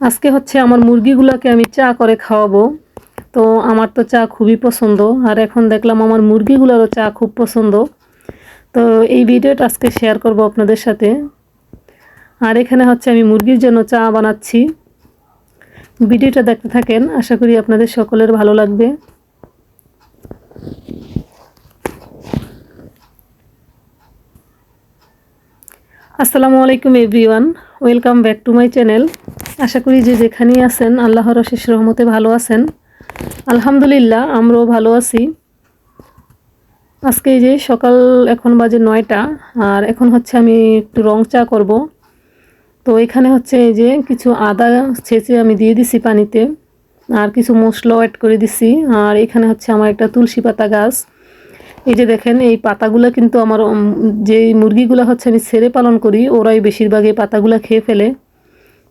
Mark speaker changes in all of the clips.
Speaker 1: আজকে হচ্ছে আমার মুরগিগুলোকে আমি চা করে খাওয়াবো। তো আমার তো চা খুবই পছন্দ, আর এখন দেখলাম আমার মুরগিগুলোরও চা খুব পছন্দ। তো এই ভিডিওটা আজকে শেয়ার করব আপনাদের সাথে। আর এখানে হচ্ছে আমি মুরগির জন্য চা বানাচ্ছি। ভিডিওটা দেখতে থাকেন, আশা করি আপনাদের সকলের ভালো লাগবে। আসসালামু আলাইকুম everyone, welcome back to my channel. আশা করি যে যেখানেই আছেন, আল্লাহর অশেষ রহমতে ভালো আছেন। আলহামদুলিল্লাহ, আমরাও ভালো আছি। আজকে এই যে সকাল এখন বাজে নয়টা, আর এখন হচ্ছে আমি একটু রং চা করব। তো এখানে হচ্ছে এই যে কিছু আদা ছেঁচে আমি দিয়ে দিছি পানিতে, আর কিছু মশলাও অ্যাড করে দিছি। আর এখানে হচ্ছে আমার একটা তুলসী পাতা গাছ। এই যে দেখেন, এই পাতাগুলো কিন্তু আমার যে মুরগিগুলো হচ্ছে আমি ছেড়ে পালন করি, ওরাই বেশিরভাগ এই পাতাগুলো খেয়ে ফেলে।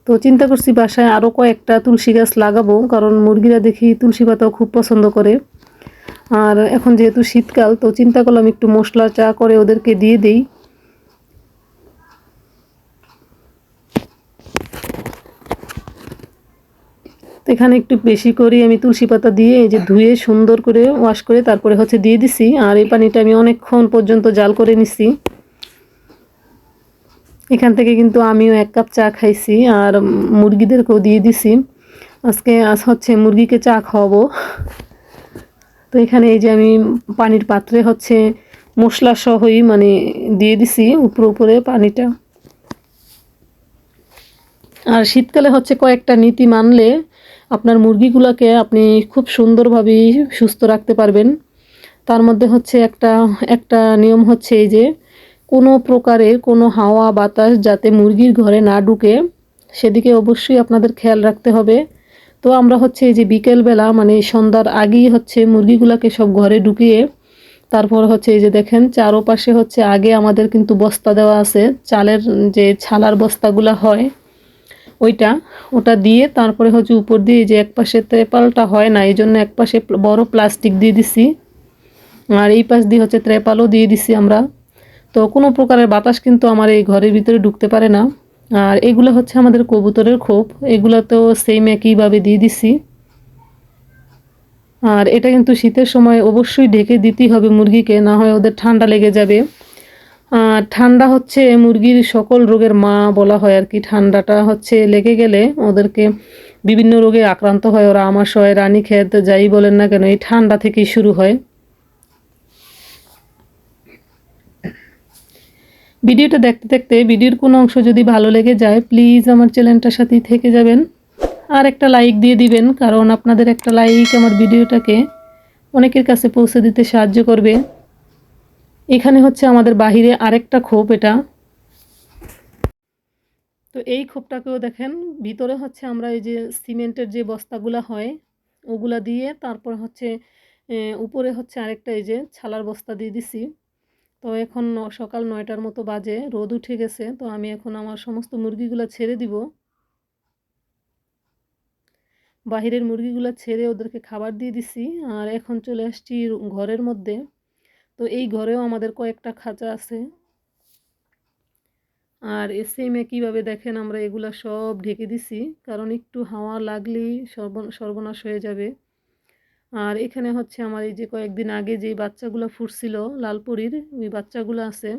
Speaker 1: তো চিন্তা করছি বাসায় আরও কয়েকটা তুলসী গাছ লাগাবো, কারণ মুরগিরা দেখি তুলসী পাতাও খুব পছন্দ করে। আর এখন যেহেতু শীতকাল, তো চিন্তা করলাম একটু মশলা, চা করে ওদেরকে দিয়ে দিই। এখানে একটু বেশি করে আমি তুলসী পাতা দিয়ে এই যে ধুয়ে সুন্দর করে ওয়াশ করে তারপরে হচ্ছে দিয়ে দিছি। আর এই পানিটা আমি অনেকক্ষণ পর্যন্ত জাল করে নিছি। এখান থেকে কিন্তু আমিও এক কাপ চা খাইছি আর মুরগিদেরকেও দিয়ে দিছি। আজকে আজ হচ্ছে মুরগিকে চা খাওয়াবো। তো এখানে এই যে আমি পানির পাত্রে হচ্ছে মশলা সহই মানে দিয়ে দিছি উপরে উপরে পানিটা। আর শীতকালে হচ্ছে কয়েকটা নীতি মানলে আপনার মুরগিগুলোকে আপনি খুব সুন্দরভাবেই সুস্থ রাখতে পারবেন। তার মধ্যে হচ্ছে একটা একটা নিয়ম হচ্ছে এই যে কোনো প্রকারের কোনো হাওয়া, বাতাস যাতে মুরগির ঘরে না ঢুকে, সেদিকে অবশ্যই আপনাদের খেয়াল রাখতে হবে। তো আমরা হচ্ছে এই যে বিকেলবেলা মানে সন্ধ্যার আগেই হচ্ছে মুরগিগুলোকে সব ঘরে ঢুকিয়ে, তারপর হচ্ছে এই যে দেখেন, চারোপাশে হচ্ছে আগে আমাদের কিন্তু বস্তা দেওয়া আছে, চালের যে ছালার বস্তাগুলো হয়, ওইটা, ওটা দিয়ে তারপরে হচ্ছে উপর দিয়ে যে এক পাশে ত্রেপালটা হয় না এই জন্য এক পাশে বড় প্লাস্টিক দিয়ে দিছি। আর এই পাশ দিয়ে হচ্ছে ত্রেপালও দিয়ে দিছি আমরা। তো কোনো প্রকারের বাতাস কিন্তু আমার এই ঘরের ভিতরে ঢুকতে পারে না। আর এগুলো হচ্ছে আমাদের কবুতরের খোপ। তো সেম একইভাবে দিয়ে দিছি। আর এটা কিন্তু শীতের সময় অবশ্যই ঢেকে দিতেই হবে মুরগিকে, না হয় ওদের ঠান্ডা লেগে যাবে। আর ঠান্ডা হচ্ছে মুরগির সকল রোগের মা বলা হয় আর কি। ঠান্ডাটা হচ্ছে লেগে গেলে ওদেরকে বিভিন্ন রোগে আক্রান্ত হয়। ওরা আমাশয় রানী খেত যাই বলেন না কেন, এই ঠান্ডা থেকেই শুরু হয়। ভিডিওটা দেখতে দেখতে ভিডিওর কোনো অংশ যদি ভালো লেগে যায় প্লিজ আমার চ্যানেলটার সাথেই থেকে যাবেন। আর একটা লাইক দিয়ে দিবেন, কারণ আপনাদের একটা লাইক আমার ভিডিওটাকে অনেকের কাছে পৌঁছে দিতে সাহায্য করবে। এখানে হচ্ছে আমাদের বাহিরে আরেকটা খোপ এটা। তো এই খোপটাকেও দেখেন, ভিতরে হচ্ছে আমরা এই যে সিমেন্টের যে বস্তাগুলো হয়, ওগুলা দিয়ে তারপর হচ্ছে উপরে হচ্ছে আরেকটা এই যে ছালার বস্তা দিয়ে দিছি। তো এখন সকাল নয়টার মতো বাজে, রোদ উঠে গেছে, তো আমি এখন আমার সমস্ত মুরগিগুলো ছেড়ে দিব। বাহিরের মুরগিগুলো ছেড়ে ওদেরকে খাবার দিয়ে দিছি, আর এখন চলে আসছি ঘরের মধ্যে। তো এই ঘরেও আমাদের কয়েকটা খাঁচা আছে। আর এসএমে কীভাবে দেখেন, আমরা এগুলা সব ঢেকে দিছি, কারণ একটু হাওয়া লাগলেই সর্ব, সর্বনাশ হয়ে যাবে। আর এখানে হচ্ছে আমার এই যে কয়েকদিন আগে যে বাচ্চাগুলো ফুটছিল লালপুরির, ওই বাচ্চাগুলো আছে।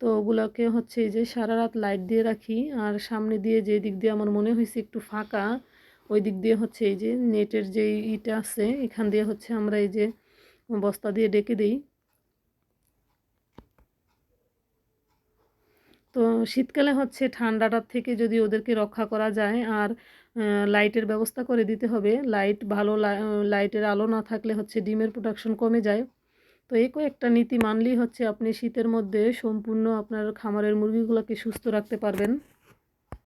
Speaker 1: তো ওগুলোকে হচ্ছে এই যে সারা রাত লাইট দিয়ে রাখি আর সামনে দিয়ে যে দিক দিয়ে আমার মনে হয়েছে একটু ফাঁকা, ওই দিক দিয়ে হচ্ছে এই যে নেটের যে ইটা আছে, এখান দিয়ে হচ্ছে আমরা এই যে বস্তা দিয়ে ডেকে দিই। তো শীতকালে হচ্ছে ঠান্ডাটার থেকে যদি ওদেরকে রক্ষা করা যায় আর লাইটের ব্যবস্থা করে দিতে হবে। লাইট ভালো লাইটের আলো না থাকলে হচ্ছে ডিমের প্রোডাকশন কমে যায়। তো এই কয়েকটা নীতি মানলেই হচ্ছে আপনি শীতের মধ্যে সম্পূর্ণ আপনার খামারের মুরগিগুলোকে সুস্থ রাখতে পারবেন।